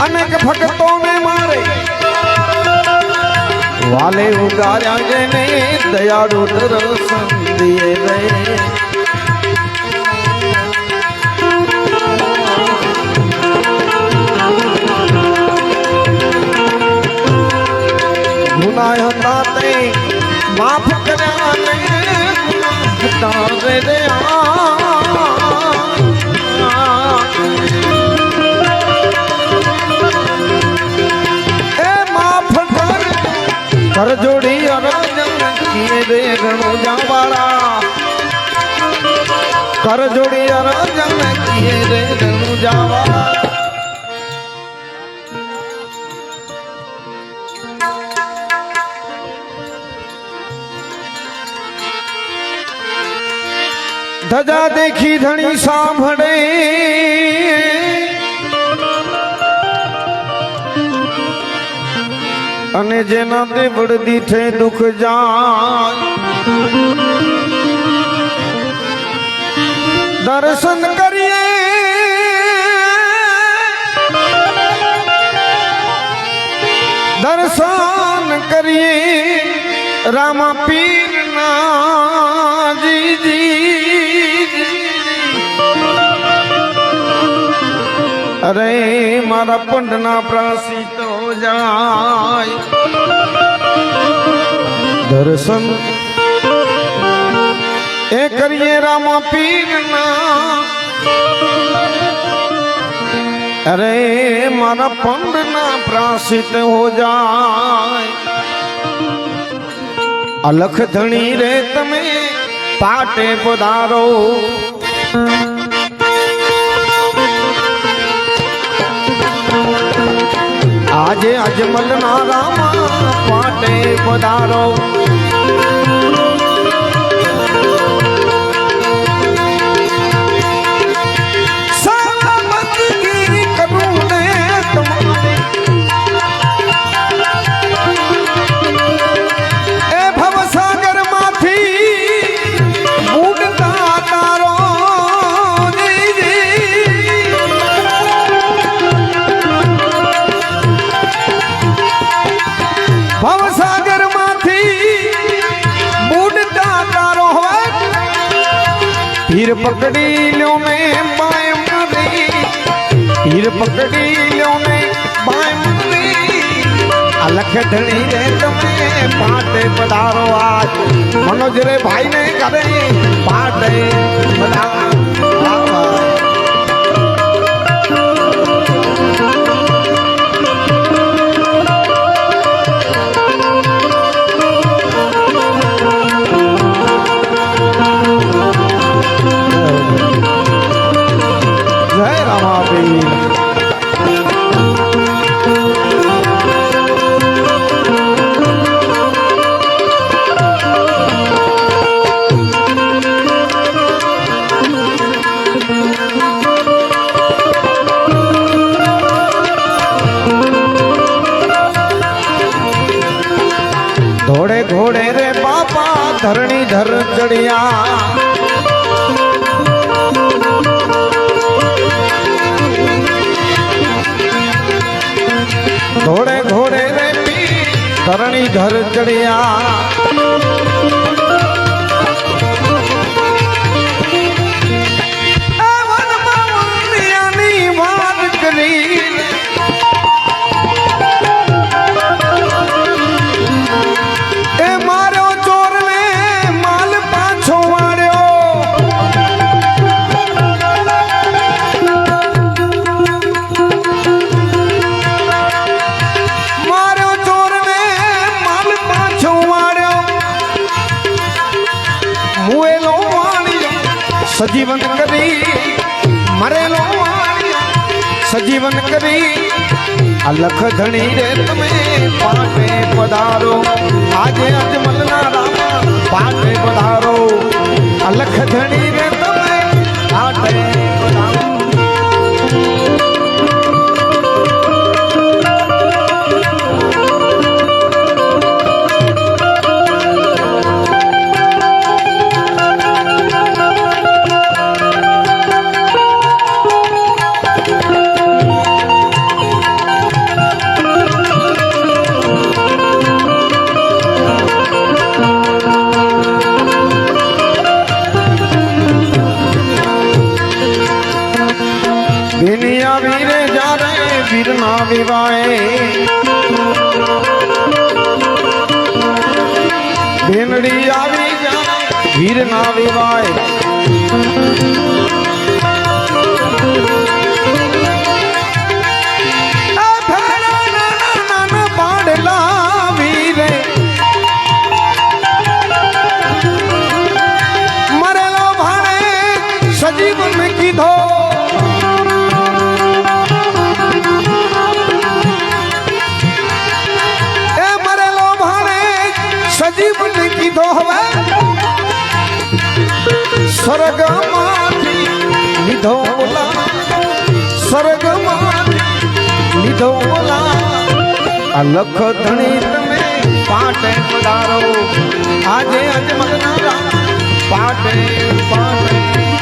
અનેક ભક્તોને મારે વાલે ઉગાર્યા જેને દયાળુ દર્શન દિએ રે ગુનાહ હતા તે માફ કર્યા નહીં રે રે આ. કર જોડી અરજન કીએ રે ઘણું જાવાળા કર જોડી અરજન કીએ ઘણું ધજા દેખી ધણી સાંભળે. અને જેના દેવડ દીઠે દુઃખ જાય. દર્શન કરીએ. દર્શન કરીએ. રામા પીરના જી જી અરે મારા પંડના પ્રાસિતો જાય. દર્શન એ કરીએ રામા પીરના. અરે મારા પંડના પ્રાસિત હો જાય. અલખ ધણી રે તમે પાટે પધારો. આજે અજમલ ના રામા પાટે પધારો. મનોજ રે ભાઈ ને કરે પાટે પધારો ધોળે ઘોડે રે બાપા ધરણી ધર ચડિયા. ઘોડે ઘોડે રે ધરણી ધર ચડિયા. સજીવન કરી મરેલો સજીવન કરી અલખ ધણી રે તમે પાટે પધારો. આજે અજમલના રામા પાટે પધારો. અલખ ધણી રે તમે પાટે સ્વર્ગમાંથી લીધો ઓલા સ્વર્ગમાંથી લીધો ઓલા. આજે અજમલના પાટે પાટે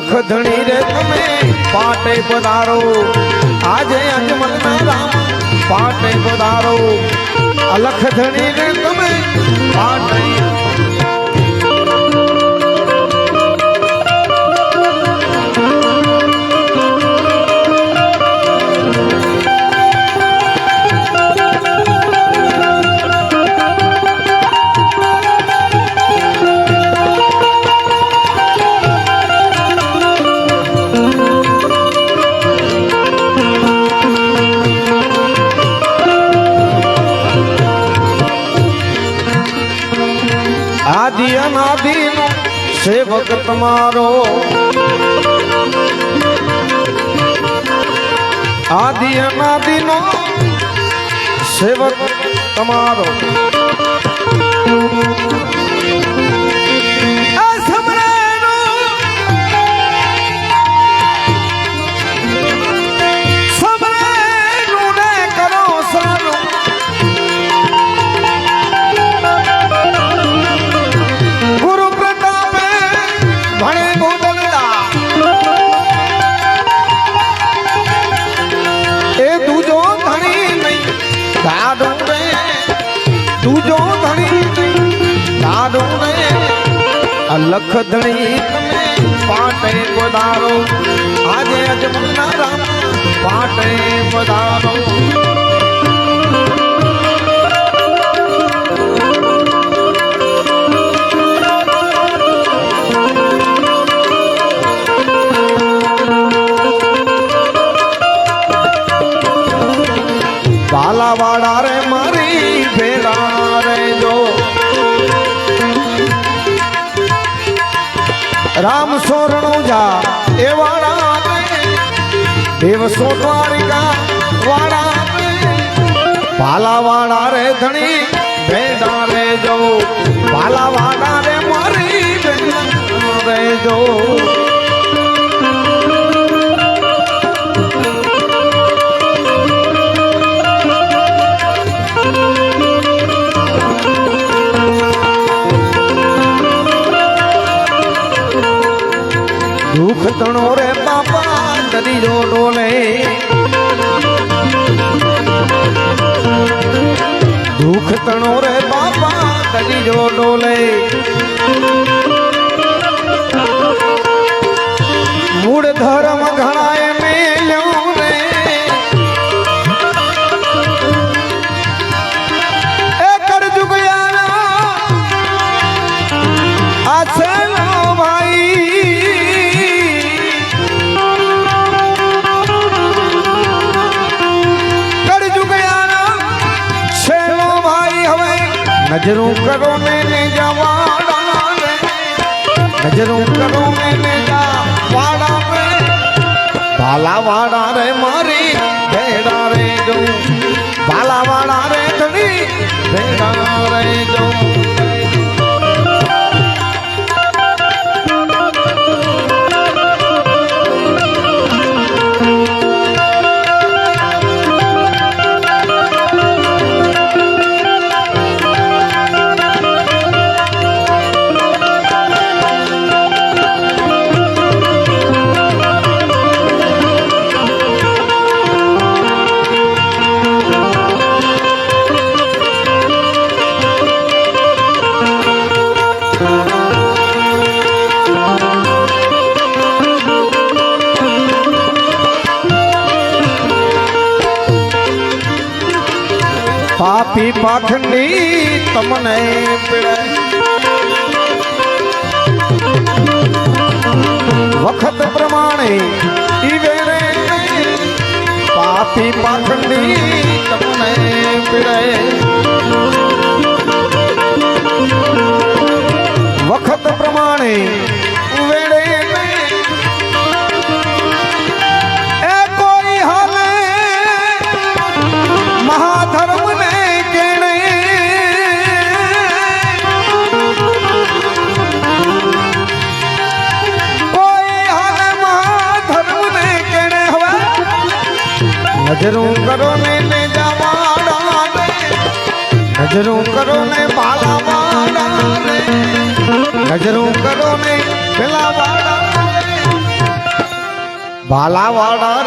નખધણી રે તમે પાટે પધારો. આજે અજમલના રામ પાટે પધારો. લખધણી રે તમે પાટે સેવક તમારો. આદિ અનાદિનો સેવક તમારો. લખધણી પાટે પધારો. આજે અજમના રામ પાટે પધારો. બાપા નજરું કરો ને ને જવાડા નજરું કરો ને ને જવાડા રે ભાલા વાડા રે મારી ભેડા રે જો ભાલાવાડા રે ધણી ભેડા રે જો પાખંડી તમને વખત પ્રમાણે ઈ વેરે પાપી પાખંડી તમને પીડે. નજરું કરો ને ને જવાડા નજરું કરો ને બાલા નજરું કરો ને પેલા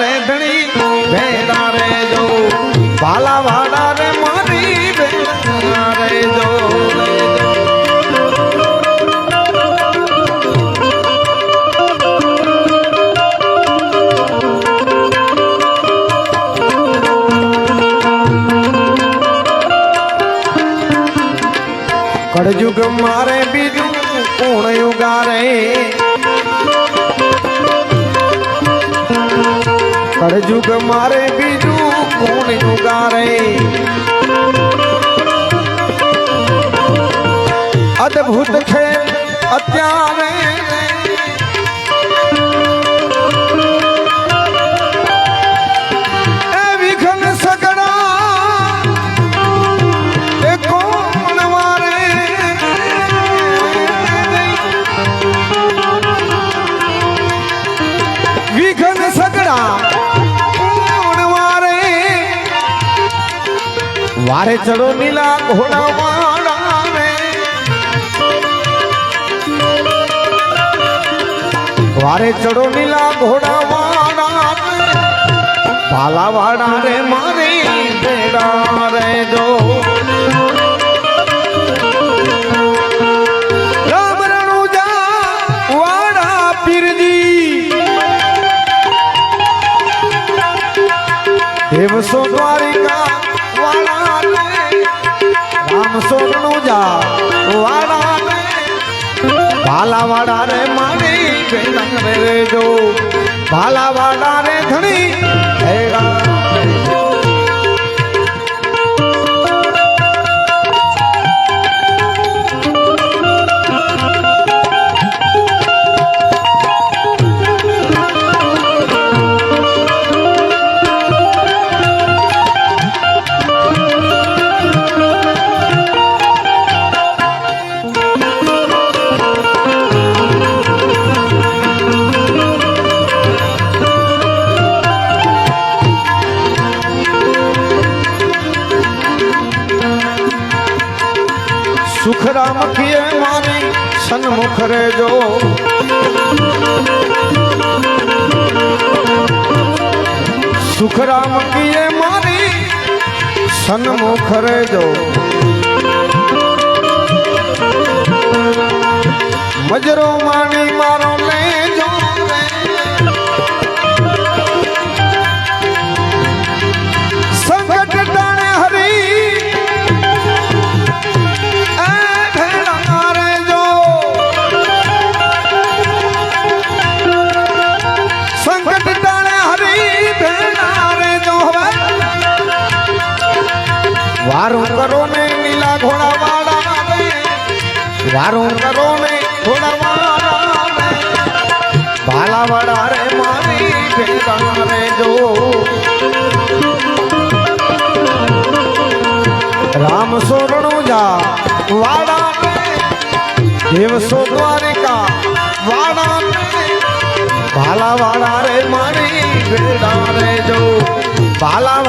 રે ધણી રે જો વાડા રે મારી કળજુગ મારે બીજું કોણ યુગારે કળજુગ મારે બીજું કોણ યુગારે અદભુત ખેલ અત્યારે વારે ચડો નીલા ઘોડા વાળા રે વારે ચડો નીલા ઘોડા વાળા પાલા વાળા રે મારી બેડા રે જો રામ રણુજા વાડા પીરજી. દેવ સો દ્વારિકા વાળા ભાલા વાળા રે મારી બેડા રે જો ભાલા વાળા રે ધણી સખીએ મારી સન્મુખ રેજો સુખરામ કીએ મારી સન્મુખ રેજો મજરો માની મારો ધારો કરો ને થોડા ભાલા વડા રે મારી ભેગા રે જો. રામ સોરણું જા, વાડા દેવસો દ્વારિકા વાડા ભાલા વાડા રે મારી રે જો. ભાલા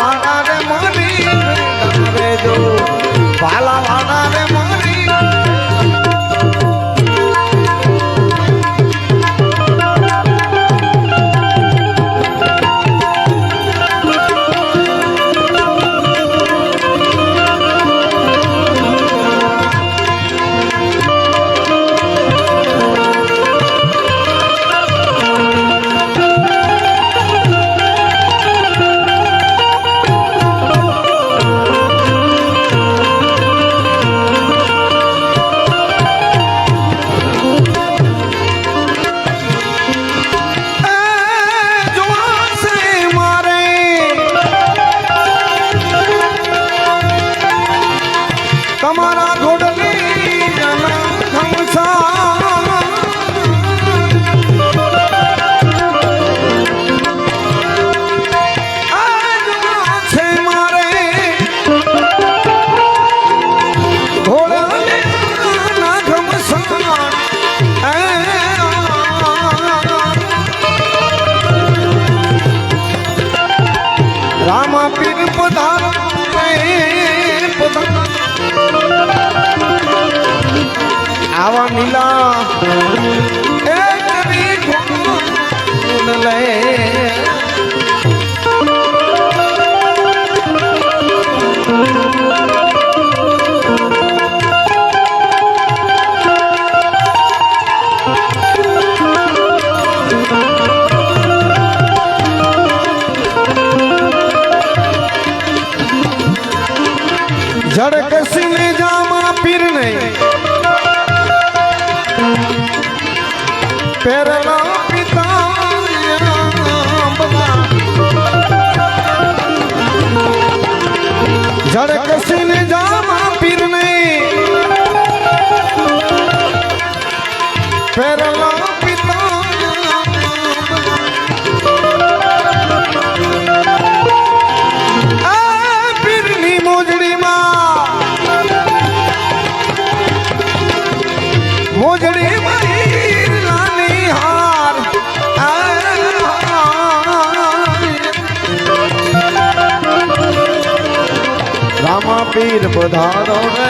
પીર બધાનો રે.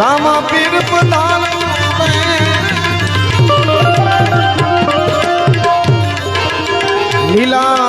રામા પીર બધાનો લીલા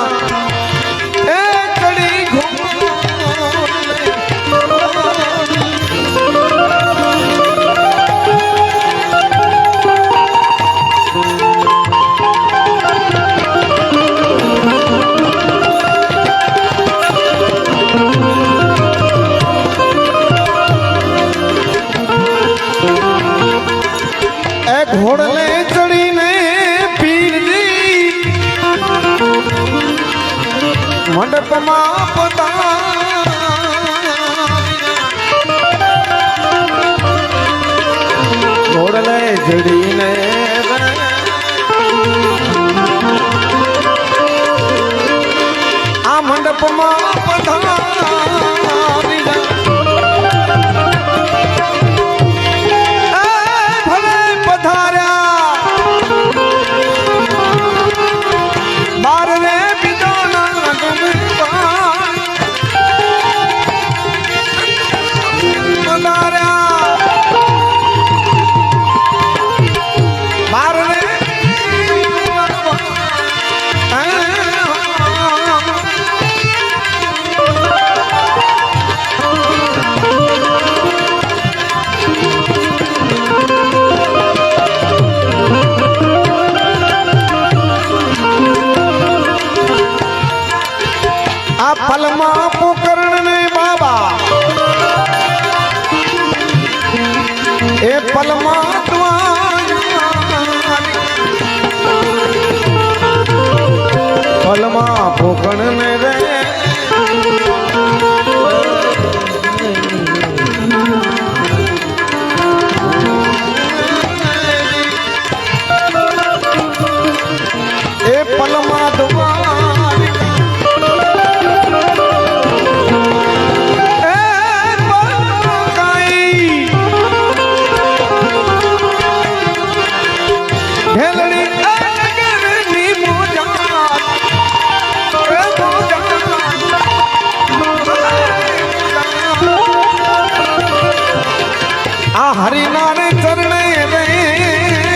આ હરિનાને ચરણે રે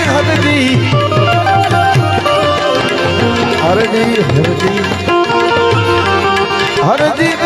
હરજી. હરજી હરજી. હરજી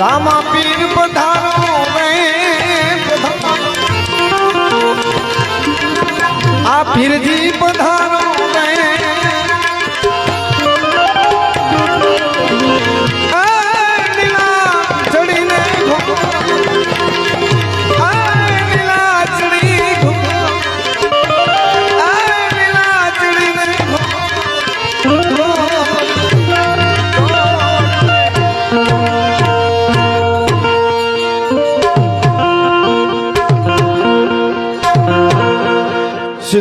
રામા પીર પધારો. આ પીરજી પધારો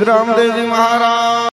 ਰਾਮਦੇਵ ਜੀ